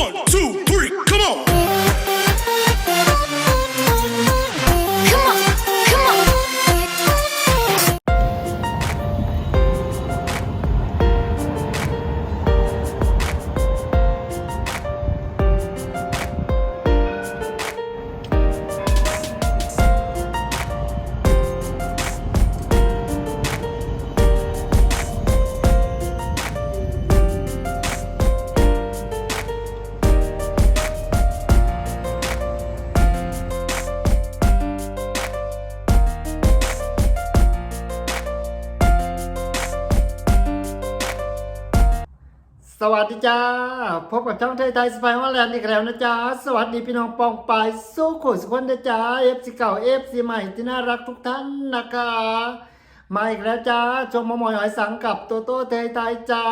One, two, สวัสดีจ้า พบกับช่องไทยไทยสไปฮอลแลนด์อีกแล้วนะจ๊ะ สวัสดีพี่น้องปองปายสู้ขุสุขนนะจ๊ะเอฟซีเก่าเอฟซีใหม่ที่น่ารักทุกท่านนะคะ มาอีกแล้วจ้าชมมมอยหอยสังกับโตโต้ไทยไทยจ้า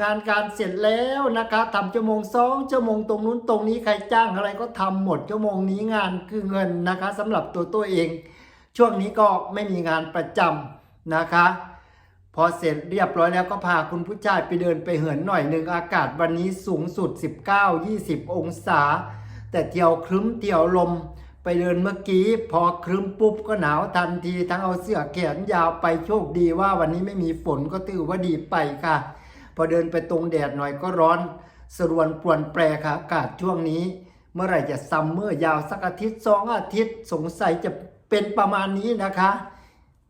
งานการเสร็จแล้วนะคะทำชั่วโมงสองชั่วโมงตรงนู้นตรงนี้ใครจ้างอะไรก็ทำหมดชั่วโมงนี้งานคือเงินนะคะสำหรับตัวตัวเอง ช่วงนี้ก็ไม่มีงานประจำนะคะ พอเสร็จเรียบร้อยแล้วก็พาคุณผู้ชายไปเดินไปเหินหน่อยหนึ่งอากาศวันนี้สูงสุด 19-20 องศา แต่เที่ยวครึ้มเที่ยวลมไปเดินเมื่อกี้พอครึ้มปุ๊บก็หนาวทันที ทั้งเอาเสื้อแขนยาวไปโชคดีว่าวันนี้ไม่มีฝนก็ถือว่าดีไปค่ะ พอเดินไปตรงแดดหน่อยก็ร้อน สรวนปรวนแปรค่ะอากาศช่วงนี้ เมื่อไหร่จะซัมเมอร์ยาวสักอาทิตย์สองอาทิตย์สงสัยจะเป็นประมาณนี้นะคะ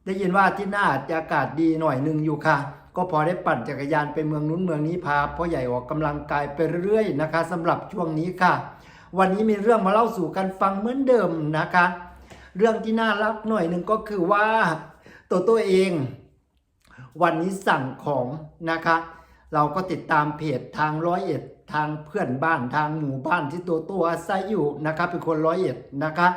ได้ยินว่าที่หน้าจะอากาศดีหน่อยหนึ่งอยู่ค่ะ ก็พอได้ปั่นจักรยานไปเมืองนู้นเมืองนี้พาพ่อใหญ่ออกกำลังกายไปเรื่อยๆนะคะสำหรับช่วงนี้ค่ะ วันนี้มีเรื่องมาเล่าสู่กันฟังเหมือนเดิมนะคะ เรื่องที่น่ารักหน่อยหนึ่งก็คือว่าตัวตัวเอง วันนี้สั่งของนะคะ เราก็ติดตามเพจทางร้อยเอ็ดทางเพื่อนบ้านทางหมู่บ้านที่ตัวตัวอาศัยอยู่นะคะเป็นคนร้อยเอ็ดนะคะ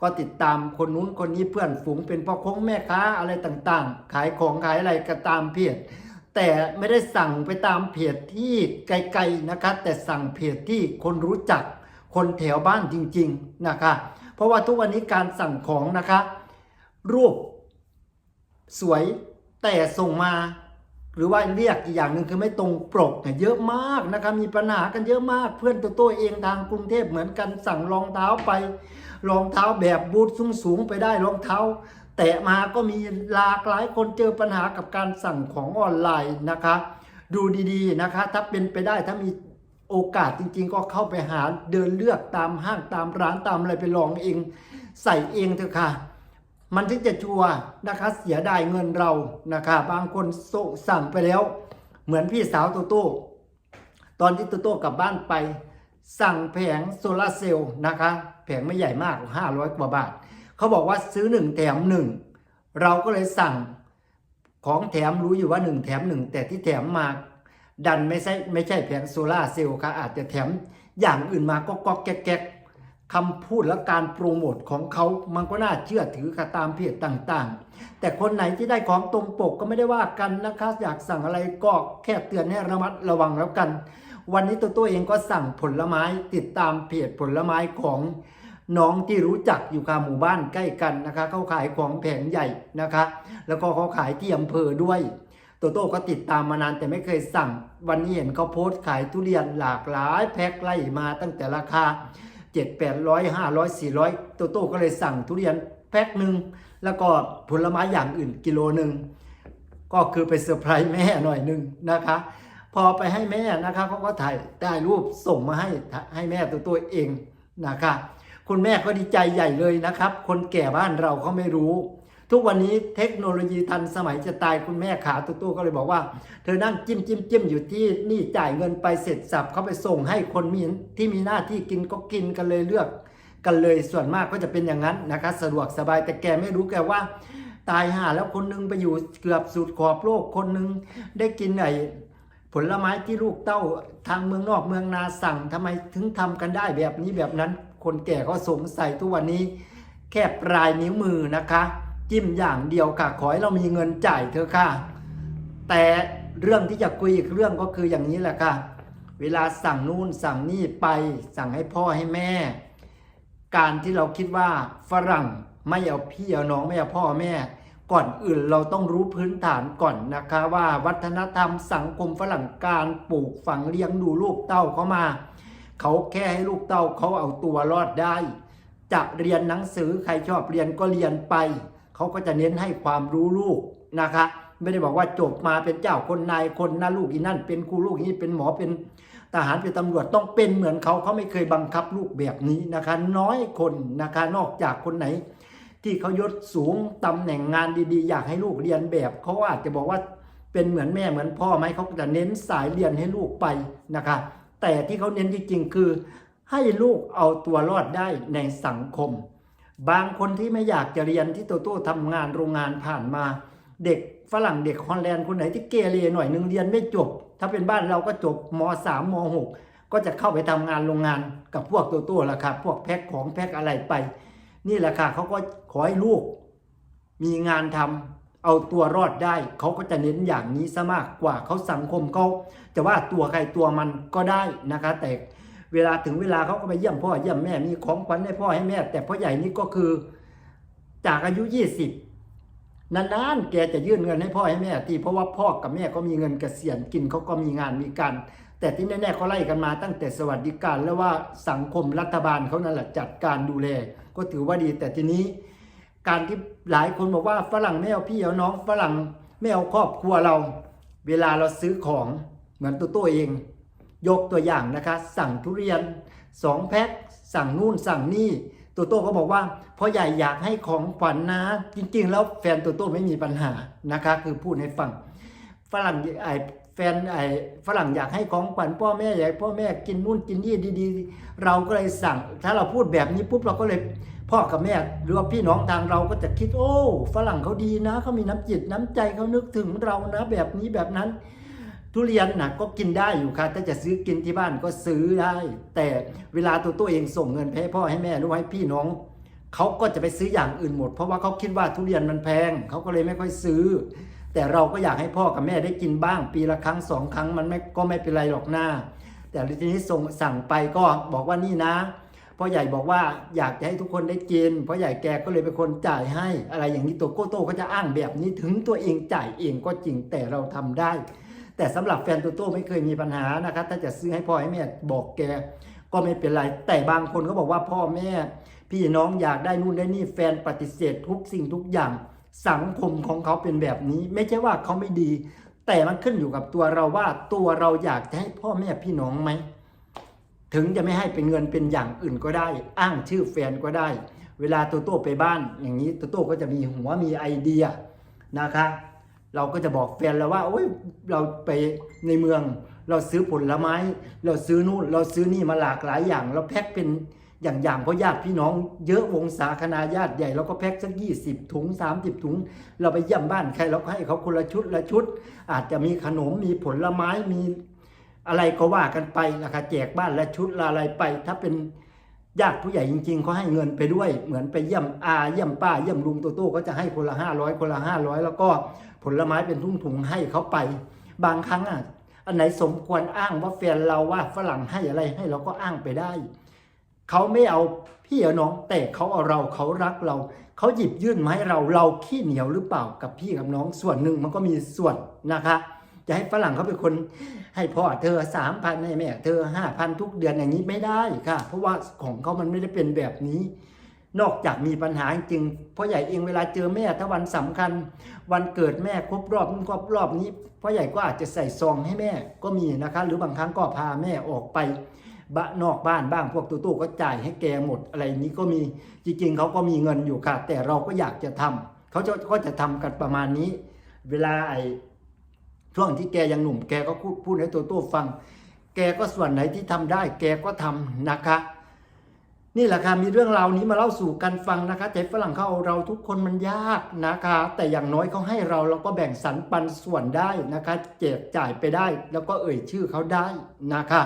ก็ติดตามคนนู้นคนนี้เพื่อนฝูงเป็นพ่อคงแม่ค้าอะไรต่างๆ ขายของขายอะไรก็ตามเพจแต่ไม่ได้สั่งไปตามเพจที่ไกลๆนะคะ แต่สั่งเพจที่คนรู้จัก คนแถวบ้านจริง ๆนะคะ เพราะว่าทุกวันนี้การสั่งของนะคะ รูป สวยแต่ส่งมา หรือว่าเรียกอีกอย่างหนึ่งคือไม่ตรงปกเนี่ยเยอะมากนะคะมีปัญหากันเยอะมาก เพื่อนตัวตัวเองทางกรุงเทพเหมือนกันสั่งรองเท้าไป รองเท้าแบบบูทสูงๆไปได้รองเท้า แตะมาก็มีหลากหลายคนเจอปัญหากับการสั่งของออนไลน์นะคะ ดูดีๆนะคะ ถ้าเป็นไปได้ถ้ามีโอกาสจริงๆ ก็เข้าไปหาเดินเลือกตามห้างตามร้านตามอะไรไปลองเอง ใส่เองเถอะค่ะ มันถึงจะชัวร์นะคะเสียดายเงินเรานะคะบางคนส่งสั่งไปแล้ว เหมือนพี่สาวโตโต้ตอนที่โตโต้กลับบ้านไป สั่งแผงโซลาเซลล์นะคะ แผงไม่ใหญ่มาก 500 กว่าบาท เขาบอกว่าซื้อหนึ่งแถมหนึ่งเราก็เลยสั่งของแถมรู้อยู่ว่าหนึ่งแถมหนึ่งแต่ที่แถมมาดันไม่ใช่ไม่ใช่แผงโซลาเซลล์ค่ะอาจจะแถมอย่างอื่นมาก็ก็แก๊กแก๊ก คำพูดและการโปรโมทของเขามันก็น่าเชื่อถือค่ะตามเพจต่างๆ แต่คนไหนที่ได้ของตรงปกก็ไม่ได้ว่ากันนะคะ อยากสั่งอะไรก็แค่เตือนให้ระมัดระวังแล้วกัน วันนี้ตัวตัวเองก็สั่งผลไม้ติดตามเพจผลไม้ของน้องที่รู้จักอยู่ค่ะหมู่บ้านใกล้กันนะคะ เขาขายของแผงใหญ่นะคะ แล้วก็เขาขายที่อำเภอด้วยโตโต้ก็ติดตามมานานแต่ไม่เคยสั่ง วันนี้เห็นเขาโพสต์ขายทุเรียนหลากหลายแพ็คไล่มาตั้งแต่ราคา 7 8 0 0 500 400โตโต้ก็เลยสั่งทุเรียนแพ็คหนึ่งแล้วก็ผลไม้อย่างอื่นกิโลหนึ่งก็คือไปเซอร์ไพรส์แม่หน่อยหนึ่งนะคะ พอไปให้แม่นะคะเขาก็ถ่ายได้รูปส่งมาให้ให้แม่ตัวตัวเองนะคะ คุณแม่ก็ดีใจใหญ่เลยนะครับ คนแก่บ้านเราเขาไม่รู้ ทุกวันนี้เทคโนโลยีทันสมัยจะตายคุณแม่ขาตัวตัวก็เลยบอกว่า เธอนั่งจิ้มจิ้มจิ้มอยู่ที่นี่จ่ายเงินไปเสร็จสับเขาไปส่งให้คนมีที่มีหน้าที่กินก็กินกันเลยเลือก กันเลยส่วนมากก็จะเป็นอย่างนั้นนะคะสะดวกสบายแต่แกไม่รู้แกว่า ตายห่าแล้วคนหนึงไปอยู่เกือบสุดขอบโลกคนหนึงได้กินไอ้ผลไม้ที่ลูกเต้าทางเมืองนอกเมืองนาสั่งทำไมถึงทำกันได้แบบนี้แบบนั้น คนแก่ก็สงสัยทุกวันนี้ แค่ปลายนิ้วมือนะคะ จิ้มอย่างเดียวค่ะ ขอให้เรามีเงินจ่ายเถอค่ะ แต่เรื่องที่จะคุยอีกเรื่องก็คืออย่างนี้แหละค่ะ เวลาสั่งนู่นสั่งนี่ไป สั่งให้พ่อให้แม่ การที่เราคิดว่าฝรั่งไม่เอาพี่เอาน้องไม่เอาพ่อแม่ ก่อนอื่นเราต้องรู้พื้นฐานก่อนนะคะว่าวัฒนธรรมสังคมฝรั่งการปลูกฝังเลี้ยงดูลูกเต้าเขามาเขาแค่ให้ลูกเต้าเขาเอาตัวรอดได้ จะเรียนหนังสือใครชอบเรียนก็เรียนไป เขาก็จะเน้นให้ความรู้ลูกนะคะ ไม่ได้บอกว่าจบมาเป็นเจ้าคนนายคนนั่นลูกอีนั่น เป็นครูลูกนี้เป็นหมอเป็นทหารเป็นตำรวจต้องเป็นเหมือนเขาเขาไม่เคยบังคับลูกแบบนี้นะคะ น้อยคนนะคะนอกจากคนไหน ที่เขายศสูงตำแหน่งงานดีๆ อยากให้ลูกเรียนแบบเขาอาจจะบอกว่าเป็นเหมือนแม่เหมือนพ่อไหมเขาจะเน้นสายเรียนให้ลูกไปนะคะ แต่ที่เขาเน้นจริงๆคือ ให้ลูกเอาตัวรอดได้ในสังคม บางคนที่ไม่อยากจะเรียนที่โตโต้ทำงานโรงงานผ่านมาเด็กฝรั่งเด็กฮอลแลนด์คนไหนที่เกเรหน่อยหนึงเรียนไม่จบ ถ้าเป็นบ้านเราก็จบม .3 ม .6 ก็จะเข้าไปทำงานโรงงานกับพวกโตโต้ละครับพวกแพ็คของแพ็คอะไรไป นี่แหละค่ะเขาก็ขอให้ลูก มีงานทำเอาตัวรอดได้ เขาก็จะเน้นอย่างนี้ซะมากกว่าเขาสังคมเขาจะว่าตัวใครตัวมันก็ได้นะคะแต่ เวลาถึงเวลาเขาก็ไปเยี่ยมพ่อเยี่ยมแม่มีของขวัญให้พ่อให้แม่ แต่พ่อใหญ่นี่ก็คือจากอายุ20นานๆแกจะยื่นเงินให้พ่อให้แม่ทีเพราะว่าพ่อกับแม่ก็มีเงินเกษียณกินเขาก็มีงานมีการ แต่ที่แน่ๆเขาไล่กันมาตั้งแต่สวัสดิการแล้วว่าสังคมรัฐบาลเขานั่นแหละจัดการดูแล ก็ถือว่าดีแต่ทีนี้ การที่หลายคนบอกว่าฝรั่งไม่เอาพี่เอาน้องฝรั่งไม่เอาครอบครัวเรา เวลาเราซื้อของเหมือนตัวตัวเอง ยกตัวอย่างนะคะ สั่งทุเรียนสองแพ็คสั่งนู่นสั่งนี่ตัวโต้ก็บอกว่าพ่อใหญ่อยากให้ของขวัญนะ จริงๆ แล้วแฟนตัวโต้ไม่มีปัญหานะคะ คือพูดให้ฟังฝรั่งไอแฟนไอ้ฝรั่งอยากให้ของขวัญพ่อแม่อยากให้พ่อแม่กินนู่นกินนี่ดีๆ เราก็เลยสั่ง ถ้าเราพูดแบบนี้ปุ๊บเราก็เลยพ่อกับแม่หรือว่าพี่น้องทางเราก็จะคิดโอ้ฝรั่งเขาดีนะเขามีน้ำจิตน้ำใจเขานึกถึงเรานะ แบบนี้แบบนั้น ทุเรียนนะก็กินได้อยู่ค่ะถ้าจะซื้อกินที่บ้านก็ซื้อได้ แต่เวลาตัวตัวเองส่งเงินไปให้พ่อให้แม่หรือว่าให้พี่น้องเขาก็จะไปซื้ออย่างอื่นหมด เพราะว่าเขาคิดว่าทุเรียนมันแพงเขาก็เลยไม่ค่อยซื้อ แต่เราก็อยากให้พ่อกับแม่ได้กินบ้าง ปีละครั้งสองครั้งมันไม่ก็ไม่เป็นไรหรอกหน้า แต่ทีนี้ส่งสั่งไปก็บอกว่านี่นะพ่อใหญ่บอกว่าอยากจะให้ทุกคนได้กินพ่อใหญ่แกก็เลยเป็นคนจ่ายให้ อะไรอย่างนี้ตัวโกโต้ก็จะอ้างแบบนี้ถึงตัวเองจ่ายเองก็จริงแต่เราทำได้ แต่สำหรับแฟนตัวโต้ไม่เคยมีปัญหานะครับ ถ้าจะซื้อให้พ่อให้แม่บอกแก ก็ไม่เป็นไร แต่บางคนก็บอกว่าพ่อแม่ พี่น้องอยากได้นู่นได้นี่แฟนปฏิเสธทุกสิ่งทุกอย่างสังคมของเขาเป็นแบบนี้ ไม่ใช่ว่าเขาไม่ดี แต่มันขึ้นอยู่กับตัวเราว่าตัวเราอยากจะให้พ่อแม่พี่น้องไหมถึงจะไม่ให้เป็นเงินเป็นอย่างอื่นก็ได้ อ้างชื่อแฟนก็ได้ เวลาโตโต้ไปบ้าน อย่างนี้โตโต้ก็จะมีหัวมีไอเดียนะคะ เราก็จะบอกแฟนเราว่าโอ้ยเราไปในเมือง เราซื้อผลไม้ เราซื้อนู่นเราซื้อนี่มาหลากหลายอย่าง เราแพ็คเป็นอย่างๆเพราะญาติพี่น้องเยอะวงศาคณาญาติใหญ่เราก็แพ็คสักยี่สิบถุงสามสิบถุง เราไปเยี่ยมบ้านใครเราก็ให้เขาคนละชุดละชุด อาจจะมีขนมมีผลไม้มีอะไรก็ว่ากันไปนะคะแจกบ้านละชุดละอะไรไป ถ้าเป็น ญาติผู้ใหญ่จริงๆเขาให้เงินไปด้วย เหมือนไปเยี่ยมอาเยี่ยมป้าเยี่ยมลุงโตโต้ก็จะให้คนละห้าร้อยคนละห้าร้อยแล้วก็ผลไม้เป็นทุ่งๆให้เขาไป บางครั้งอะอันไหนสมควรอ้างว่าแฟนเราว่าฝรั่งให้อะไรให้เราก็อ้างไปได้ เขาไม่เอาพี่เอาน้องแต่เขาเอาเราเขารักเรา เขาหยิบยื่นมาให้เราเราขี้เหนียวหรือเปล่ากับพี่กับน้องส่วนหนึ่งมันก็มีส่วนนะคะ จะให้ฝรั่งเขาเป็นคนให้พ่อเธอสามพันให้แม่เธอห้าพันทุกเดือนอย่างนี้ไม่ได้ค่ะ เพราะว่าของเขามันไม่ได้เป็นแบบนี้ นอกจากมีปัญหาจริงพ่อใหญ่เองเวลาเจอแม่ถ้าวันสำคัญ วันเกิดแม่ครบรอบนู้นครบรอบนี้พ่อใหญ่ก็อาจจะใส่ซองให้แม่ก็มีนะคะ หรือบางครั้งก็พาแม่ออกไปบะนอกบ้านบ้างพวกตู้ตู้ก็จ่ายให้แกหมดอะไรนี้ก็มีจริงๆเขาก็มีเงินอยู่ค่ะ แต่เราก็อยากจะทำเขาจะก็จะทำกันประมาณนี้ เวลาไอ ช่วงที่แกยังหนุ่มแกก็พูดพูดให้ตัวโต้ฟัง แกก็ส่วนไหนที่ทำได้ แกก็ทำนะคะ นี่แหละค่ะมีเรื่องราวนี้มาเล่าสู่กันฟังนะคะใจฝรั่งเขาเอาเราทุกคนมันยากนะคะ แต่อย่างน้อยเขาให้เราเราก็แบ่งสรรปันส่วนได้นะคะแจกจ่ายไปได้ แล้วก็เอ่ยชื่อเขาได้นะคะ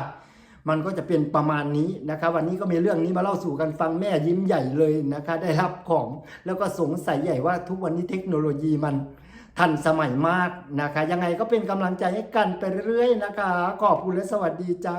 มันก็จะเป็นประมาณนี้นะคะวันนี้ก็มีเรื่องนี้มาเล่าสู่กันฟังแม่ยิ้มใหญ่เลยนะคะ ได้รับของ แล้วก็สงสัยใหญ่ว่าทุกวันนี้เทคโนโลยีมัน ทันสมัยมากนะคะ ยังไงก็เป็นกำลังใจให้กันไปเรื่อยๆนะคะ ขอบคุณและสวัสดีจ้า